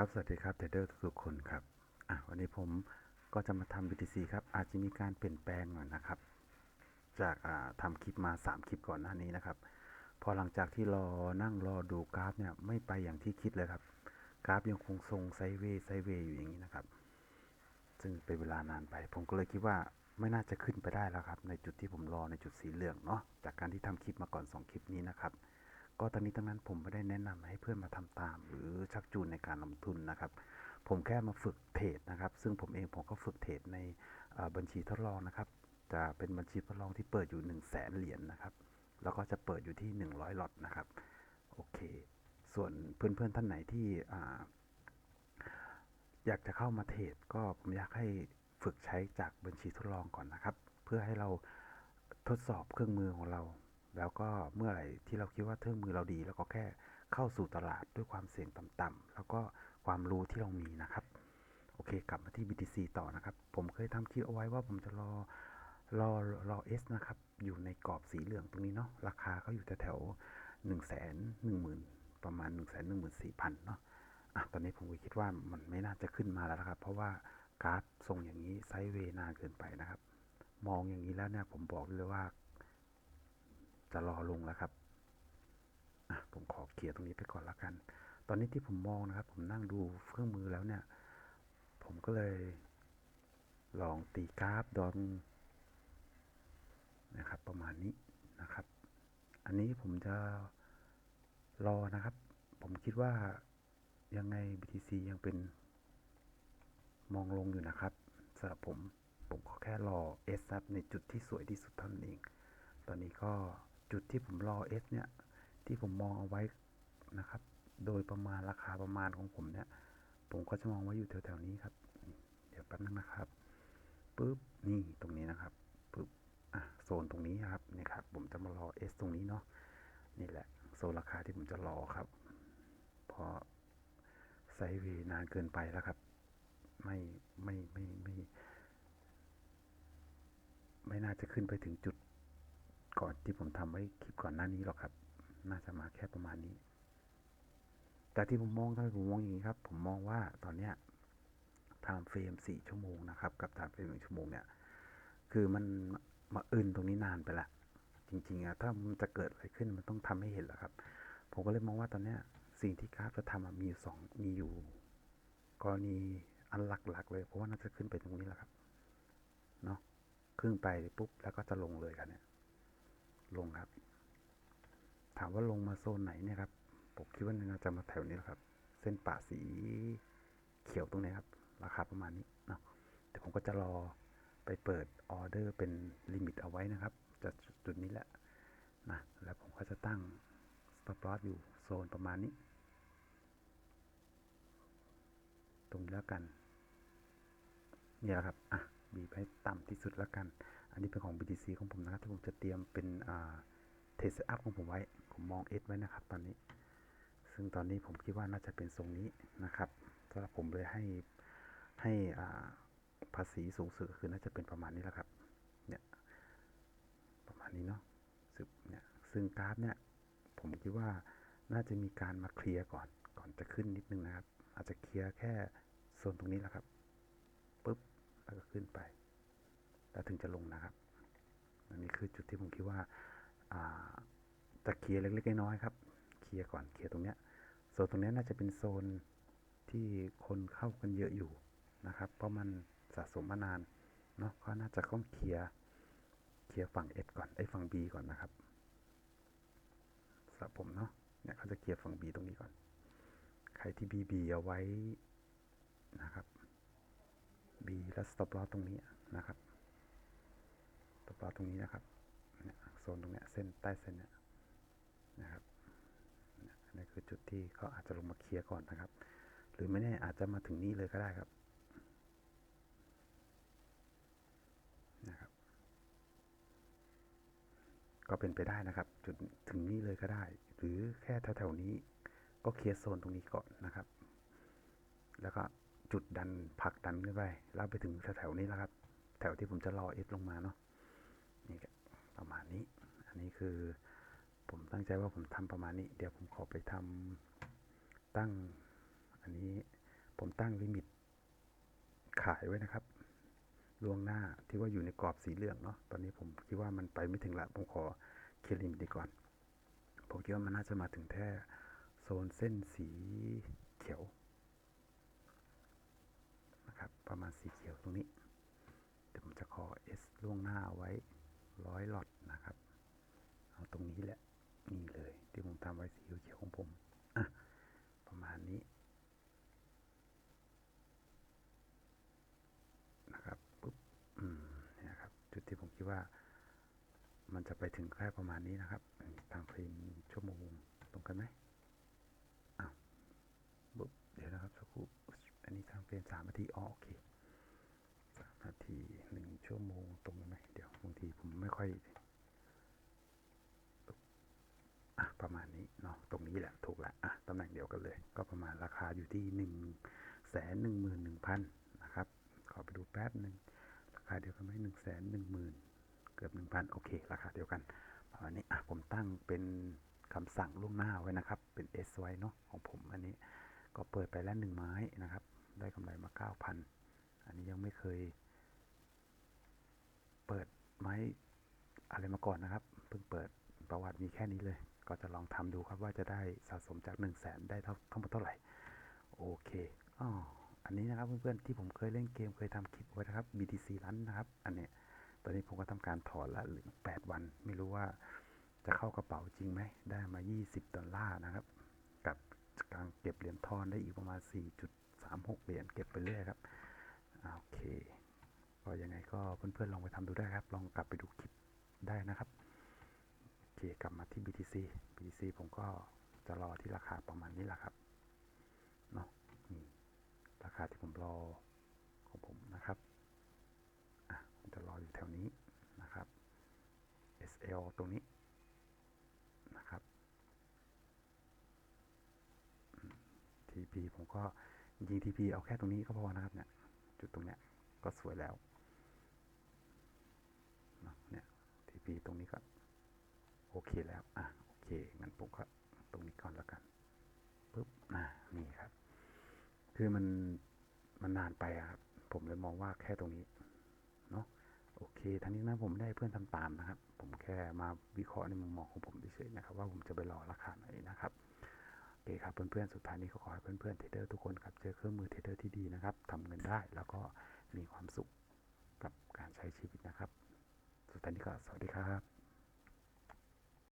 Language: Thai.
ครับ สวัสดีครับเทรดเดอร์ทุกคนครับ อะ วันนี้ผมก็จะมาทำ BTC ครับ อาจจะมีการเปลี่ยนแปลงหน่อยนะครับ จากอ่าทำคลิปมา 3 คลิปก่อนหน้านี้นะครับ พอหลังจากที่รอนั่งรอดูกราฟเนี่ย ไม่ไปอย่างที่คิดเลยครับ กราฟยังคงทรงไซเวย์ไซเวย์อยู่อย่างนี้นะครับ ซึ่งเป็นเวลานานไป ผมก็เลยคิดว่าไม่น่าจะขึ้นไปได้แล้วครับ ในจุดที่ผมรอในจุดสีเหลืองเนาะ จากการที่ทำคลิปมาก่อน 2 คลิปนี้นะครับ ก็ทั้งนี้ทั้งนั้นผมไม่ได้แนะนำให้เพื่อนมาทำตาม หรือชักจูนในการลงทุนนะครับ ผมแค่มาฝึกเทรดนะครับ ซึ่งผมเองผมก็ฝึกเทรดในบัญชีทดลองนะครับ จะเป็นบัญชีทดลองที่เปิดอยู่ 1 0 0 0 0แสนเหรียญนะครับ แล้วก็จะเปิดอยู่ที่ 100หลอตนะครับ โอเค ส่วนเพื่อนๆท่านไหนที่อยากจะเข้ามาเทรดก็ผมอยากให้ฝึกใช้จากบัญชีทดลองก่อนนะครับ เพื่อให้เราทดสอบเครื่องมือของเรา แล้วก็เมื่อไหร่ที่เราคิดว่าเครื่องมือเราดี แล้วก็แค่เข้าสู่ตลาดด้วยความเสี่ยงต่ำๆแล้วก็ความรู้ที่เรามีนะครับ โอเค กลับมาที่ BTC ต่อนะครับ ผมเคยทำคลิปเอาไว้ว่าผมจะรอรอรอ S นะครับ อยู่ในกรอบสีเหลืองตรงนี้เนาะราคาเขาอยู่แถวๆหนึ่งแสนหนึ่งหมื่นประมาณหนึ่งแสนหนึ่งหมื่นสี่พันเนาะอะตอนนี้ผมก็คิดว่ามันไม่น่าจะขึ้นมาแล้วนะครับ เพราะว่ากราฟทรงอย่างนี้ไซด์เวย์นานเกินไปนะครับ มองอย่างนี้แล้วเนี่ยผมบอกเลยว่า จะรอลงแล้วครับผมขอเคลียร์ตรงนี้ไปก่อนละกัน ตอนนี้ที่ผมมองนะครับ ผมนั่งดูเครื่องมือแล้วเนี่ย ผมก็เลย ลองตีกราฟดอนนะครับ ประมาณนี้นะครับ อันนี้ผมจะรอนะครับ ผมคิดว่ายังไง BTC ยังเป็นมองลงอยู่นะครับสำหรับผม ผมก็แค่รอ S ครับในจุดที่สวยที่สุดเท่านั้นเอง ตอนนี้ก็ จุดที่ผมรอ S เนี่ย ที่ผมมองเอาไว้นะครับ โดยประมาณราคาประมาณของผมเนี่ย ผมก็จะมองไว้อยู่แถวๆนี้ครับ เดี๋ยวแป๊บนึงนะครับปุ๊บนี่ตรงนี้นะครับปุ๊บอะโซนตรงนี้ครับนี่ครับ ผมจะมารอ S ตรงนี้เนาะนี่แหละ โซนราคาที่ผมจะรอครับเพอไซด์เวย์นานเกินไปแล้วครับไม่ไม่ไม่ไม่ไม่ไม่น่าจะขึ้นไปถึงจุด ก่อนที่ผมทำไว้คลิปก่อนหน้านี้หรอกครับ น่าจะมาแค่ประมาณนี้ แต่ที่ผมมองทำไมผมมองอย่างนี้ครับ ผมมองว่าตอนเนี้ยไทม์เฟรมสี่ชั่วโมงนะครับ กับไทม์เฟรมหนึ่งชั่วโมงเนี่ย คือมันมาอื่นตรงนี้นานไปละจริงๆอะถ้ามันจะเกิดอะไรขึ้นมันต้องทำให้เห็นแหละครับ ผมก็เลยมองว่าตอนเนี้ยสิ่งที่กราฟจะทำมีอยู่สองมีอยู่ กรณีอันหลักๆ เลยเพราะว่าน่าจะขึ้นไปตรงนี้แหละครับเนาะขึ้นไปปุ๊บแล้วก็จะลงเลยครับเนี่ย ลงครับ ถามว่าลงมาโซนไหนเนี่ยครับผมคิดว่าน่าจะมาแถวนี้แหละครับ เส้นป่าสีเขียวตรงนี้ครับ ราคาประมาณนี้เนาะเดี๋ยวผมก็จะรอไปเปิดออเดอร์เป็นลิมิตเอาไว้นะครับจากจุดนี้แหละนะแล้วผมก็จะตั้ง stop loss อยู่โซนประมาณนี้ ตรงนี้แล้วกัน เนี่ยแหละครับ อะ บีบให้ต่ำที่สุดแล้วกัน อันนี้เป็นของ BTC ของผมนะครับที่ผมจะเตรียมเป็นอ่าเทสอัพของผมไว้ ผมมอง S ไว้นะครับ ตอนนี้ ซึ่งตอนนี้ผมคิดว่าน่าจะเป็นทรงนี้นะครับสำหรับผมเลยให้ให้อ่าภาษีสูงสุดก็คือน่าจะเป็นประมาณนี้แหละครับ เนี่ย ประมาณนี้เนาะสึบเนี่ย ซึ่งกราฟเนี่ย ผมคิดว่าน่าจะมีการมาเคลียร์ก่อน ก่อนจะขึ้นนิดนึงนะครับ อาจจะเคลียร์แค่โซนตรงนี้แหละครับ ปุ๊บ แล้วก็ขึ้นไป แล้วถึงจะลงนะครับ อันนี้คือจุดที่ผมคิดว่าจะเคลียร์เล็กๆน้อยๆครับ เคลียร์ก่อนเคลียร์ตรงเนี้ยโซนตรงนี้น่าจะเป็นโซนที่คนเข้ากันเยอะอยู่นะครับ เพราะมันสะสมมานานเนาะก็น่าจะต้องเคลียร์เคลียร์ฝั่ง S ก่อนไอ้ฝั่ง B ก่อนนะครับสำหรับผมเนาะเนี่ยเขาจะเคลียร์ฝั่ง B ตรงนี้ก่อน ใครที่ BB เอาไว้นะครับ B แล้ว stop loss ตรงนี้นะครับ stop loss ตรงนี้นะครับโซนตรงเนี้ยเส้นใต้เส้นเนี่ยนะครับนี่คือจุดที่เขาอาจจะลงมาเคลียร์ก่อนนะครับ หรือไม่แน่อาจจะมาถึงนี่เลยก็ได้ครับนะครับ ก็เป็นไปได้นะครับ จุดถึงนี่เลยก็ได้ หรือแค่แถวๆนี้ก็เคลียร์โซนตรงนี้ก่อนนะครับ แล้วก็จุดดันผลักดันขึ้นไปแล้วไปถึงแถวๆนี้แล้วครับ แถวที่ผมจะรอเอสลงมาเนาะ ประมาณนี้ อันนี้คือผมตั้งใจว่าผมทำประมาณนี้ เดี๋ยวผมขอไปทำตั้ง อันนี้ผมตั้งลิมิตขายไว้นะครับล่วงหน้าที่ว่าอยู่ในกรอบสีเหลืองเนาะ ตอนนี้ผมคิดว่ามันไปไม่ถึงละ ผมขอเคลียร์ลิมิตดีก่อน ผมคิดว่ามันน่าจะมาถึงแค่โซนเส้นสีเขียวนะครับ ประมาณสีเขียวตรงนี้ เดี๋ยวผมจะขอ S ล่วงหน้าไว้ ร้อยหลอดนะครับ เอาตรงนี้แหละ นี่เลย ที่ผมทำไว้สีเขียวของผมอะประมาณนี้นะครับปุ๊บอืมเนี่ยครับ จุดที่ผมคิดว่า มันจะไปถึงแค่ประมาณนี้นะครับทางเฟรมชั่วโมงตรงกันไหมอ้าวปุ๊บเดี๋ยวนะครับสักครู่อันนี้ทางเฟรมสามนาทีอ๋อโอเคสามนาทีหนึ่งชั่วโมงตรงกันไหมเดี๋ยวบางทีผมไม่ค่อย อะประมาณนี้ เนาะตรงนี้แหละถูกละอะตำแหน่งเดียวกันเลย ก็ประมาณราคาอยู่ที่หนึ่งแสนหนึ่งหมื่นหนึ่งพันนะครับ ขอไปดูแป๊บหนึ่งราคาเดียวกันไหมหนึ่งแสนหนึ่งหมื่นเกือบหนึ่งพันโอเค ราคาเดียวกันประมาณนี้อะผมตั้งเป็นคำสั่งล่วงหน้าไว้นะครับ เป็น S ไว้เนาะของผมอันนี้ก็เปิดไปแล้วหนึ่งไม้นะครับ ได้กำไรมาเก้าพันอันนี้ยังไม่เคย เปิดไม้อะไรมาก่อนนะครับ เพิ่งเปิด ประวัติมีแค่นี้เลย ก็จะลองทำดูครับว่าจะได้สะสมจาก 1 0 0 0 0แสนได้เท่าทั้งหมดเท่าไหร่ โอเคอ๋ออันนี้นะครับเพื่อนๆที่ผมเคยเล่นเกมเคยทำคลิปไว้นะครับ BTC รันนะครับ อันเนี้ยตอนนี้ผมก็ทำการถอนละหลือ 8 วัน ไม่รู้ว่าจะเข้ากระเป๋าจริงไหม ได้มา 20 ดอลลาร์นะครับ กับการเก็บเหรียญทอนได้อีกประมาณ 4.36 เหรียญเก็บไปเรื่อยครับ โอเค ก็ยังไงก็เพื่อนๆลองไปทำดูได้ครับ ลองกลับไปดูคลิปได้นะครับ เคกลับมาที่ BTC BTC ผมก็จะรอที่ราคาประมาณนี้แหละครับเนาะนี่ราคาที่ผมรอของผมนะครับอะผมจะรออยู่แถวนี้นะครับ SL ตรงนี้นะครับ TP ผมก็จริง TP เอาแค่ตรงนี้ก็พอนะครับเนี่ยจุดตรงเนี้ยก็สวยแล้วเนี่ย TP ตรงนี้ก็ โอเคแล้ว อะ โอเค งั้นผมก็ตรงนี้ก่อนแล้วกันปุ๊บอะนี่ครับ คือมัน มันนานไปอะครับ ผมเลยมองว่าแค่ตรงนี้ เนาะโอเค ทั้งนี้นะผมไม่ได้เพื่อนทำตามนะครับ ผมแค่มาวิเคราะห์ในมุมมองของผมเฉยๆนะครับ ว่าผมจะไปรอราคาไหนนะครับโอเคครับเพื่อนๆ สุดท้ายนี้ก็ขอให้เพื่อนๆเทรดเดอร์ทุกคนครับเจอเครื่องมือเทรดเดอร์ที่ดีนะครับทำเงินได้แล้วก็มีความสุขกับการใช้ชีวิตนะครับ สุดท้ายนี้ก็สวัสดีครับ